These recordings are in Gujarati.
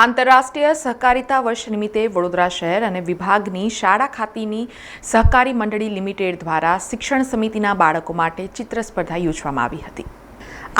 આંતરરાષ્ટ્રીય સહકારિતા વર્ષ નિમિત્તે વડોદરા શહેર અને વિભાગની શાળા ખાતીની સહકારી મંડળી લિમિટેડ દ્વારા શિક્ષણ સમિતિના બાળકો માટે ચિત્ર સ્પર્ધા યોજવામાં આવી હતી.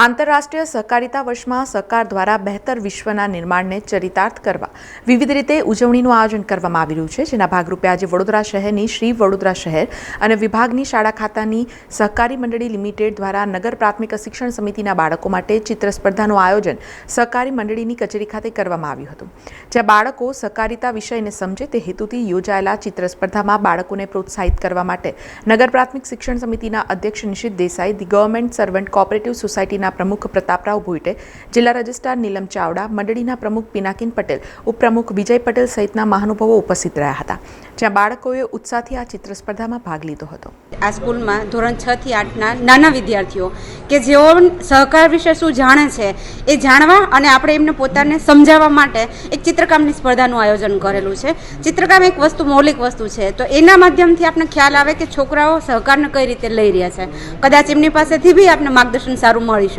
આંતરરાષ્ટ્રીય સહકારિતા વર્ષમાં સહકાર દ્વારા બહેતર વિશ્વના નિર્માણને ચરિતાર્થ કરવા વિવિધ રીતે ઉજવણીનું આયોજન કરવામાં આવી રહ્યું છે. જેના ભાગરૂપે આજે વડોદરા શહેરની શ્રી વડોદરા શહેર અને વિભાગની શાળા ખાતાની સહકારી મંડળી લિમિટેડ દ્વારા નગર પ્રાથમિક શિક્ષણ સમિતિના બાળકો માટે ચિત્ર સ્પર્ધાનું આયોજન સહકારી મંડળીની કચેરી ખાતે કરવામાં આવ્યું હતું. જ્યાં બાળકો સહકારિતા વિષયને સમજે તે હેતુથી યોજાયેલા ચિત્ર સ્પર્ધામાં બાળકોને પ્રોત્સાહિત કરવા માટે નગર પ્રાથમિક શિક્ષણ સમિતિના અધ્યક્ષ Nishit Desai, the government servant cooperative સોસાયટીના પ્રમુખ પ્રતાપરાવ ભોઈટે, જિલ્લા રજિસ્ટ્રાર નીલમ ચાવડા, મંડળીના પ્રમુખ પિનાકીન પટેલ, ઉપપ્રમુખ વિજય પટેલ સહિતના મહાનુભાવો ઉપસ્થિત રહ્યા હતા, જ્યાં બાળકોએ ઉત્સાહથી આ ચિત્ર સ્પર્ધામાં ભાગ લીધો હતો. આ સ્કૂલમાં ધોરણ છ થી આઠના નાના વિદ્યાર્થીઓ કે જેઓ સહકાર વિશે શું જાણે છે એ જાણવા અને આપણે એમને પોતાને સમજાવવા માટે એક ચિત્રકામની સ્પર્ધાનું આયોજન કરેલું છે. ચિત્રકામ એક વસ્તુ, મૌલિક વસ્તુ છે. તો એના માધ્યમથી આપણે ખ્યાલ આવે કે છોકરાઓ સહકારને કઈ રીતે લઈ રહ્યા છે. કદાચ એમની પાસેથી બી આપણે માર્ગદર્શન સારું મળી શકે.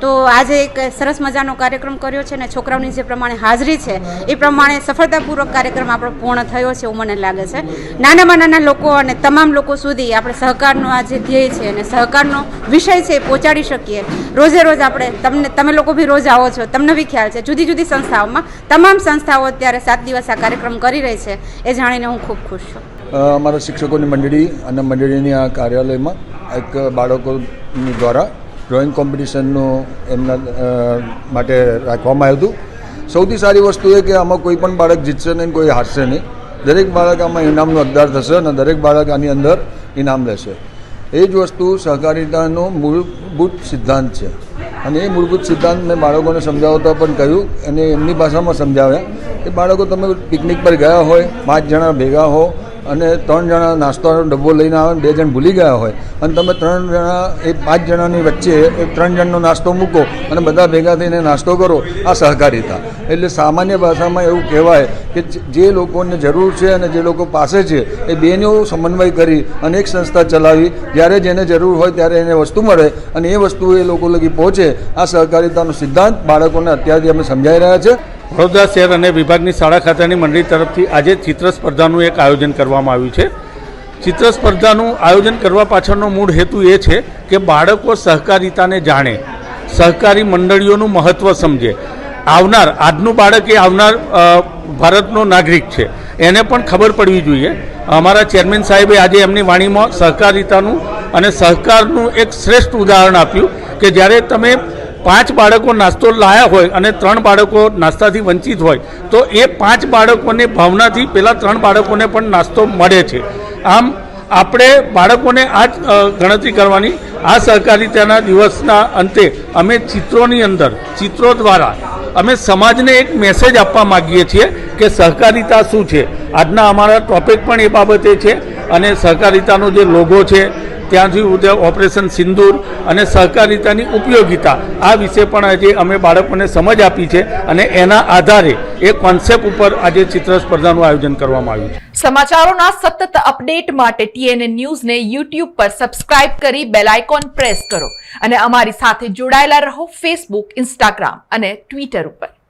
તો આજે એક સરસ મજાનો કાર્યક્રમ કર્યો છે અને છોકરાઓની જે પ્રમાણે હાજરી છે, એ પ્રમાણે સફળતાપૂર્વક કાર્યક્રમ આપણો પૂર્ણ થયો છે એવું મને લાગે છે. નાનામાં નાના લોકો અને તમામ લોકો સુધી આપણે સહકારનો આ જે ધ્યેય છે અને સહકારનો વિષય છે એ પહોંચાડી શકીએ. રોજે રોજ આપણે તમને, તમે લોકો બી રોજ આવો છો, તમને બી ખ્યાલ છે. જુદી જુદી સંસ્થાઓમાં તમામ સંસ્થાઓ અત્યારે સાત દિવસ આ કાર્યક્રમ કરી રહી છે, એ જાણીને હું ખૂબ ખુશ છું. અમારા શિક્ષકોની મંડળી અને મંડળીની આ કાર્યાલયમાં એક બાળકોની દ્વારા ડ્રોઈંગ કોમ્પિટિશનનું એમના માટે રાખવામાં આવ્યું હતું. સૌથી સારી વસ્તુ એ કે આમાં કોઈ પણ બાળક જીતશે નહીં, કોઈ હારશે નહીં. દરેક બાળક આમાં ઇનામનો હકદાર થશે અને દરેક બાળક આની અંદર ઇનામ લેશે. એ જ વસ્તુ સહકારિતાનો મૂળભૂત સિદ્ધાંત છે. અને એ મૂળભૂત સિદ્ધાંત મેં બાળકોને સમજાવતા પણ કહ્યું, અને એમની ભાષામાં સમજાવ્યા કે બાળકો, તમે પિકનિક પર ગયા હોય, પાંચ જણા ભેગા હો અને ત્રણ જણા નાસ્તાનો ડબ્બો લઈને આવે બે જણ ભૂલી ગયા હોય. અને તમે ત્રણ જણા, એ પાંચ જણાની વચ્ચે એ ત્રણ જણનો નાસ્તો મૂકો અને બધા ભેગા થઈને નાસ્તો કરો. આ સહકારિતા. એટલે સામાન્ય ભાષામાં એવું કહેવાય કે જે લોકોને જરૂર છે અને જે લોકો પાસે છે, એ બેનો સમન્વય કરી અને એક સંસ્થા ચલાવી. જ્યારે જેને જરૂર હોય ત્યારે એને વસ્તુ મળે અને એ વસ્તુ એ લોકો લગી પહોંચે. આ સહકારિતાનો સિદ્ધાંત બાળકોને અત્યારથી અમે સમજાઈ રહ્યા છે. વડોદરા શહેર અને વિભાગની શાળા ખાતાની મંડળી તરફથી આજે ચિત્ર સ્પર્ધાનું એક આયોજન કરવામાં આવ્યું છે. ચિત્ર સ્પર્ધાનું આયોજન કરવા પાછળનો મૂળ હેતુ એ છે કે બાળકો સહકારિતાને જાણે, સહકારી મંડળીઓનું મહત્ત્વ સમજે. આવનાર, આજનું બાળક એ આવનાર ભારતનો નાગરિક છે. એને પણ ખબર પડવી જોઈએ. અમારા ચેરમેન સાહેબે આજે એમની વાણીમાં સહકારિતાનું અને સહકારનું એક શ્રેષ્ઠ ઉદાહરણ આપ્યું કે જ્યારે તમે પાંચ બાળકો નાસ્તો લાયા હોય અને ત્રણ બાળકો નાસ્તાથી વંચિત હોય, તો એ પાંચ બાળકોને ભાવનાથી પેલા ત્રણ બાળકોને પણ નાસ્તો મળે છે. આમ, આપણે બાળકોને આ ગણતરી કરવાની. આ સહકારિતાના દિવસના અંતે અમે ચિત્રોની અંદર, ચિત્રો દ્વારા અમે સમાજને એક મેસેજ આપવા માગીએ છીએ કે સહકારિતા શું છે? આજના અમારા ટોપિક પણ એ બાબતે છે અને સહકારિતાનો જે લોગો છે ત્યાંથી ઉદય ઓપરેશન સિંદૂર અને સહકારિતાની ઉપયોગિતા, આ વિશે પણ આજે અમે બાળકોને સમજ આપી છે અને એના આધારે એ કોન્સેપ્ટ ઉપર આજે ચિત્ર સ્પર્ધાનું આયોજન કરવામાં આવ્યું છે. સમાચારોના સતત અપડેટ માટે ટીએનએ ન્યૂઝને યુટ્યુબ પર સબસ્ક્રાઇબ કરી બેલ આઇકોન પ્રેસ કરો અને અમારી સાથે જોડાયેલા રહો ફેસબુક ઇન્સ્ટાગ્રામ અને ટ્વિટર ઉપર.